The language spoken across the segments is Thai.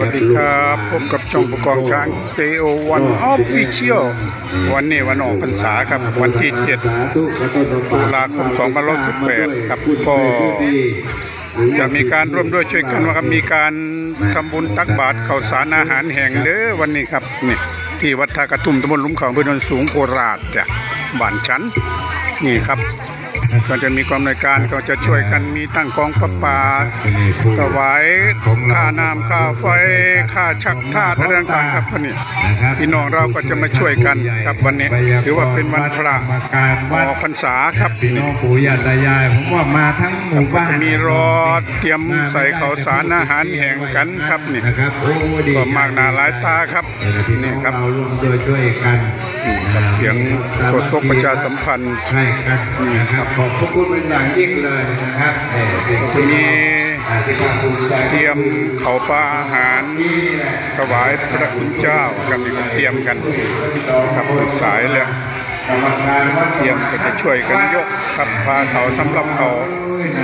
วัสดีครับพบกับช่องประกองช้าง JO1 Official วันนี้วันออกพรรษาครับ วันที่7ตุลาคม2518ครับก็จะมีการร่วมด้วยช่วยกันว่าครับมีการทำบุญตักบาตรข้าวสารอาหารแห่งเด้อวันนี้ครับนี่ที่วัดท่ากระทุ่มตำบลลุมเขาอำเภอโนนสูงโคราชจ้ะบ้านฉันนี่ครับ ก็จะมีความในวยการก็จะช่วยกันมีตั้งกองประปาถวายค่าน้ำค่าไฟค่าชักท่าอะไรต่างๆครับวันนี้พี่น้องเราก็จะมาช่วยกันครับวันนี้ถือว่าเป็นวันพระการอวัดอกพรรษาครับพี่น้องปู่ย่าตายายผมว่ามาทั้งหมู่บ้านมีรอเตรียมใส่ข้าวสารอาหารแห่งกันครับนี่นะครับโอ้ดีก็มากหนาหลายตาครับพี่น้นี่องครับเราร่วมด้วยช่วยกัน ครับเสียงโฆษกประชาสัมพันธ์ให้กันนะครับขอบพระคุณเป็นอย่างยิ่งเลยนะครับนี่เป็นที่มีอ่าที่ภาคภูมิใจเตรียมเขาวปลาอาหารถวายพระคุณเจ้าครับนี่ก็เตรียมกันครับสายแล้วกรรมการวัดเตรียมก็จะช่วยกันยกครับพาเขาสำหรับเขา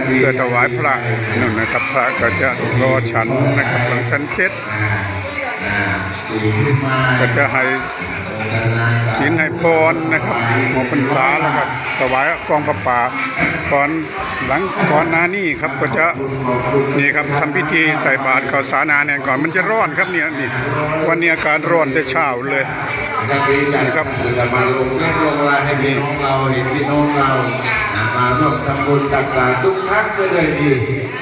เพื่อถวายพระนั่นนะครับ พระก็จะรอฉันนะครับหลังฉันเสร็จสี่ขึ้นมาก็จะให้ ศีลให้พรนะครับหมอพรรษาแล้วครับถวายกองกระปาก่อนหลังก่อนน้านี้ครับก็จะนี่ครับทำพิธีใส่บาตรข่าวสานาเนี่ยก่อนมันจะร้อนครับเนี่ยนี่วันนี้อากาศร้อนแต่เช้าเลย นะครับพี่จันครับจะมาลงเส้นลงลายให้พี่น้องเราเห็นพี่น้องเรานะมาร่วมทำบุญตักบาตรทุกครั้งเลยดี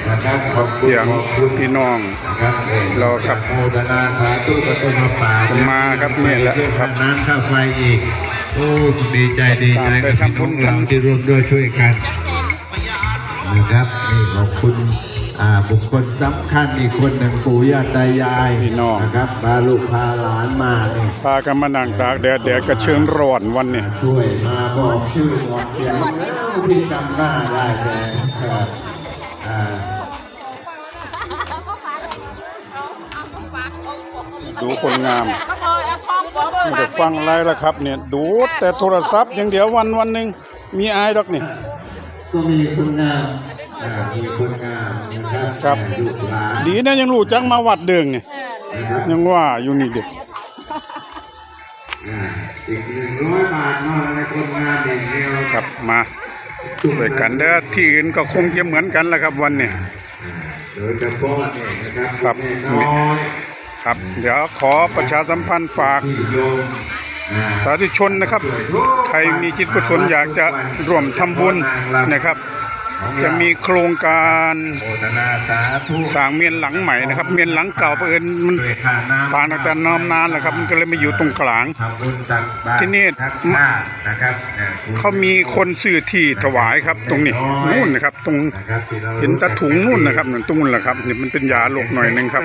นะครับขอบคุณเสียงขอบคุณพี่น้องนะครับเอ่อเราครับโมทนาสาธุกับต้นมะป่าจะมาครับนี่แหละช่วยครับน้ำค่าไฟอีกโอ้ดีใจดีใจกับตามไปพี่น้องทำบุญกันเราที่ร่วมด้วยช่วยกันนะครับนี่ขอบคุณอ่า บุคคลสำคัญอีกคนหนึ่งปู่ย่าตายายพี่น้อง นะครับพาลูกพาหลานมาเนี่ยพากันมานั่งตากแดดแดดกระเชิญร้อนวันนี้ช่วยมาบอกชื่อบอกเสียงที่จำหน้าได้แต่เอ่ออ่าดูคนงามเขาบอกเอาทองบอกไม่ได้ฟังอะไรละครับเนี่ยดูแต่โทรศัพท์อย่างเดียววันวันหนึ่งมีอายดอกนี่ก็มีคุณงามอ่า มีคุณงามนะครับครับลูกหลานดีนะยังรู้จังมาวัดเดิงเนี่ยนะครับยังว่าอยู่นี่เด็กอ่าอีกหนึ่งร้อยบาทเนอนในคนงานอย่างเดียวครับมาช่วยกันเด้อที่อื่นก็คงจะเหมือนกันแหละครับวันนี้โดยเฉพาะเนี่ยนะครับครับแม่น้อยครับ เดี๋ยวขอประชาสัมพันธ์ฝากที่โยมอ่าสาธุชนนะครับ ใครมีจิตกุศลอยากจะร่วมทำบุญนะครับ จะมีโครงการโมทนาสาธุสร้างเมียนหลังใหม่นะครับ เมียนหลังเก่าเผอิญมันด้วยค่าน้ำผ่านมาแต่นมนานแล้วครับ มันก็เลยมาอยู่ตรงกลางทำบุญตักบาตรที่นี่ทักผ้านะครับอ่คุณเขามีคนซื้อที่ถวายครับ ตรงนี้นู่นนะครับ ตรงนะครับที่ราเห็นตะถุงนู่นนะครับนั่นตรงนู้นแหละครับนี่มันเป็นยาโรคหน่อยหนึ่งครับ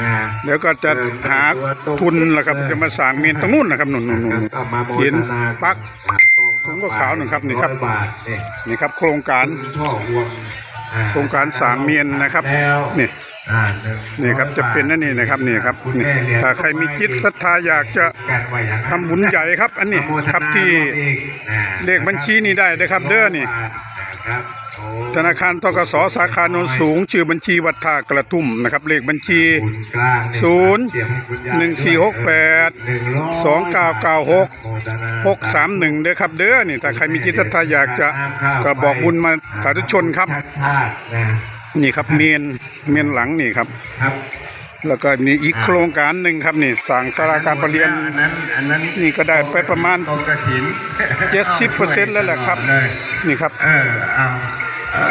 นะเดี๋ยวก็จะหาทุนแหละครับจะมาสร้างเมนตรงนู้นนะครับนู่นนู่นนู่นเอามาโมเห็นทนาปักอ่า ถุงก็ขาวหนึ่งครับนี่ครับอยบาทนี่นี่ครับ โครงการช่อห่วงอ่าโครงการสร้างเมียนนะครับแล้วนี่อ่าหนึ่งนี่ครับจะเป็นนั่นนี่นะครับนี่ครับนี่ถ้าใครมีจิตศรัทธาอยากจะกันไว้อย่างนั้นทำบุญใหญ่ครับ อันนี้อนุโมทนาครับที่อีกนะเลขบัญชีนี่ได้นะครับ เด้อนี่นะครับโอ้ ธนาคารทกสสาขาโนนสูง ชื่อบัญชีวัดท่ากระทุ่มนะครับเลขบัญชีบุญกลางเยศูนย์เสียให้คุณยายหนึ่งสี่หกแปดหนึ่งร้อยสองเก้าเก้าหกหกสามหนึ่งเด้อครับเด้อนี่ถ้าใครมีจิตศรัทธาอยากจะก็บอกบุญมาสาธุชนครับ นี่ครับเมียนเมียนหลังนี่ครับ แล้วก็มีอีกโครงการหนึ่งครับนี่สั่งสาราการประเรียนอันนั้นอันนั้นนี่ก็ได้ไปประมาณตรงกระถิน70%แล้วแหละครับ นี่ครับเออเอา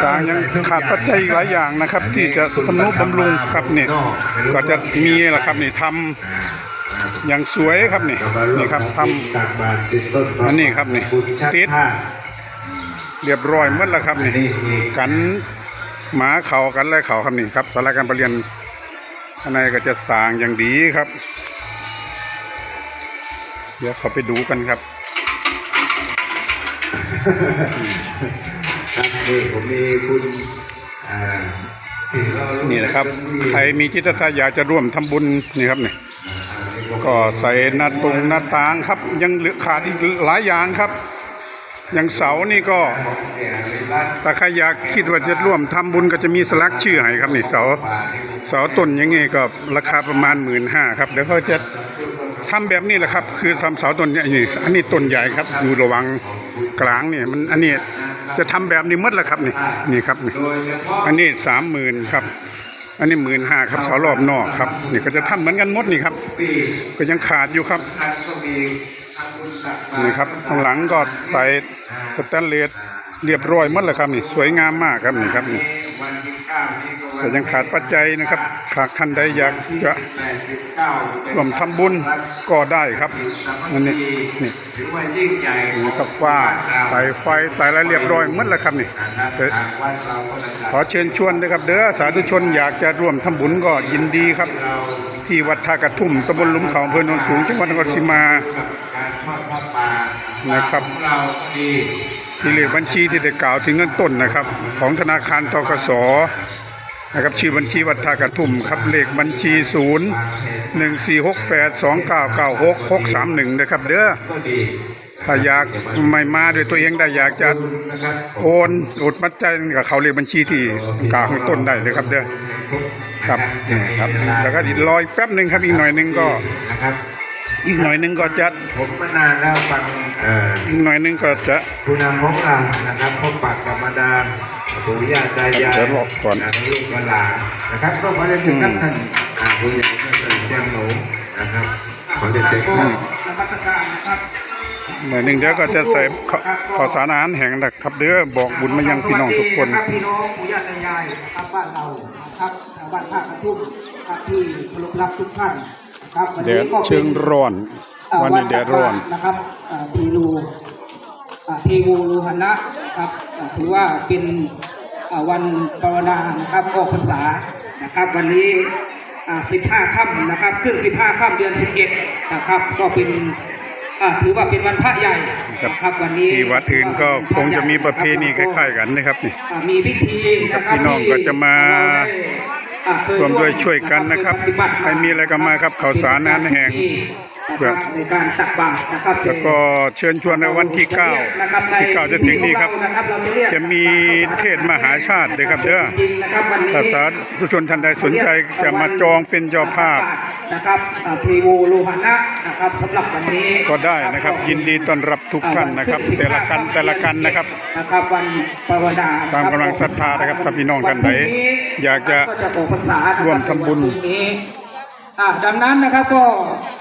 ต่างยังขาดปัจจัยอีกหลายอย่างนะครับ ที่จะทำนุบำรุงครับนี่ก็จะมีแหละครับนี่ทำอย่างสวยครับนี่นี่ครับทำตักบาตรติดต้นอันนี้ครับนี่บุญชักติดผ้าเรียบร้อยหมดแล้วครับอันนี่นี้อีกกันหมาเขากันไรเขาครับนี่ครับสาราการประเรียนข้างในก็จะสร้างอย่างดีครับ เดี๋ยวเขาไปดูกันครับครับ นี่ผมมีคุณอ่าที่เรารู้นี่นะครับ ใครมีจิตศรัทธาอยากจะร่วมทำบุญนี่ครับนี่ก็ใส่หน้าตรงหน้าต่างครับ ยังเหลือขาดอีกหลายอย่างครับ อย่างเสานี่ก็ถ้าใครอยากคิดว่าจะร่วมทำบุญก็จะมีสลักชื่อให้ครับนี่เสาเสาต้นอยังไงก็ราคาประมาณหมื่นห้าครับเดี๋ยวเขาจะทำแบบนี้แหละครับ คือทำเสาต้นเนี่ยนี่อันนี้ต้นใหญ่ครับอยู่ระหวังกลางเนี่ยมันอันนี้ จะทำแบบนี้หมดแหละครับนี่นี่ครับนี่โดยเฉพาะอันนี้สามหมื่นครับ อันนี้หมื่นห้าครับเสารอบนอกครับนี่ก็จะทำเหมือนกันหมดนี่ครับปีก็ยังขาดอยู่ครับท่านก็มีทำบุญตักบาตรนี่ครับข้างหลังก็ใส่สแตนเลสเรียบร้อยหมดเลยครับนี่สวยงามมากครับนี่ครับนี่ แต่ยังขาดปัจจัยนะครับหากท่านใดอยากจะแปดสิบเก้าร่วมทำบุญก็ได้ครับอันนี้นี่ถือว่ายิ่งใหญ่นี่ครับฟ้าใส่ไฟใส่อะไรเรียบร้อยหมดแล้วครับนี่นะครับแต่ทางวัดเราก็จะขอเชิญชวนด้วยครับเด้อสาธุชนอยากจะร่วมทำบุญก็ยินดีครับเราที่วัดท่ากระทุ่มตำบลหลุมเขาอำเภอโนนสูงจังหวัดนครศรีมากับการทอดผ้าป่านะครับ ของเราดีที่เลขบัญชีที่ได้กล่าวถึงเงินต้นนะครับ ของธนาคารตกสนะครับชื่อบัญชีวัดท่ากระทุ่มครับเลขบัญชีศูนย์หนึ่งสี่หกแปดสองเก้าเก้าหกหกสามหนึ่งนะครับเด้อถ้าอยากไม่มาด้วยตัวเองได้อยากจะโอนโอนปัจจัยกับเขาเลขบัญชีที่กล่าวข้างต้นได้เลยครับเด้อครับนี่ครับ แล้วก็อีกรอยแป๊บหนึ่งครับอีกหน่อยหนึ่งก็ อีกหน่อยหนึ่งก็จะผมมานานแล้วฟังเอ่ออีกหน่อยหนึ่งก็จะผู้นำของเรานะครับพบปะกับมาดามปู่ย่าตายายเดี๋ยวรอก่อนนะลูกหลานนะครับก็ขอได้ถึงท่านท่านอ่าผู้ใหญ่ท่านใส่เชียงหนูนะครับขอได้เจอท่านนมัสการนะครับหน่อยหนึ่งเดี๋ยวก็จะใส่ข้าข้าวสารอาหารแห้งนะครับเด้อบอกบุญมายังพี่น้องทุกคนสวัสดีะรับพี่น้องปู่ย่าตายายนะครับบ้านเรานะครับบ้านท่ากระทุ่มครับที่เคารพรักทุกท่านนะ ครับวันแดนี้ดก็เป็นเชิงร้อน อ่าวันนี้แดดร้อนนะครับอ่าทีรูอ่าเทวูรูหันะนะครับอ่าถือว่าเป็นอ่าวันภาวนานะครับออกพรรษานะครับ วันนี้อ่า15ค่ำนะครับขึ้น 15ค่ำเดือน 11นะครับก็เป็นอ่าถือว่าเป็นวันพระใหญ่นะครับวันนี้ที่วัดอื่นก็คงจะมีประเพณีคล้ายๆกันนะครับนี่ อ่ามีพิธีนะครับพี่น้องก็จะมาอ่าเค ร่วมด้วยช่วยกันนะครับปฏิบัติใครมีอะไรก็มาครับข้าวสารอาหารแห้ง นะครับในการตักบาตรนะครับแล้วก็เชิญชวนในวันที่เก้านะครับในที่เก้าจะถึงนี้ครับพิธีของเานะครับเราจะเรียกจะมีเทศมหาชาติเลยครับเด้อจริงๆนะครับวันนี้ถ้าสาธุชนท่านใดสนใจจะมาจองเป็นเจ้าภาพนะครับอ่าเทโวโลหะนะนะครับสำหรับวันนี้ก็ได้นะครับ ยินดีต้อนรับทุกท่านนะครับ แต่ละกันแต่ละกันนะครับนะครับวันภาวนาตามกำลังศรัทธานะครับถ้าพี่น้องท่านใดอยากจะก็จะออกพรรษานะครับร่วมทำบุญในวันพรุ่งนี้อ่าดังนั้นนะครับก็อ่า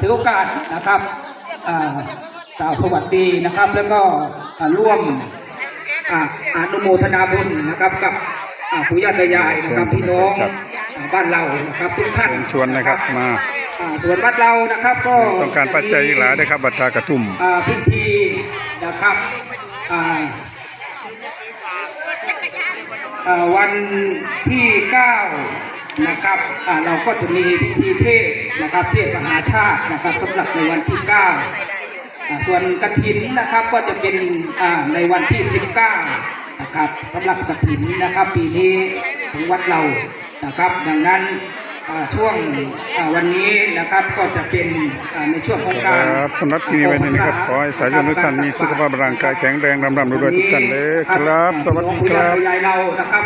ถือโอกาสนะครับอ่ากล่าวสวัสดีนะครับ แล้วก็อ่าร่วมอ่าอนุโมทนาบุญนะครับกับอ่าปู่ย่าตายายนะครับพี่น้องครับอ่าบ้านเรานะครับทุกท่านเชิญชวนนะครับมาอ่าส่วนวัดเรานะครับก็ต้องการปัจจัยอีกหลายนะครับบัตรทากระทุ่มอ่าพิธีนะครับอ่าอ่าวันที่ 9 นะครับอ่าเราก็จะมีพิธีเทศน์นะครับเทศน์มหาชาตินะครับสำหรับในวันที่9อ่าส่วนกฐินนะครับก็จะเป็นอ่าในวันที่ 19 นะครับสำหรับกฐินนะครับปีนี้ของวัดเรานะครับ ดังนั้นอ่าช่วงอ่าวันนี้นะครับก็จะเป็นอ่าในช่วงของการครับสำหรับที่นี่ไว้นี่นะครับขอให้สายชนทุกท่านมีสุขภาพร่างกายแข็งแรงร่ำรวยทุกท่านเลยครับ สวัสดีครับยายเรานะครับ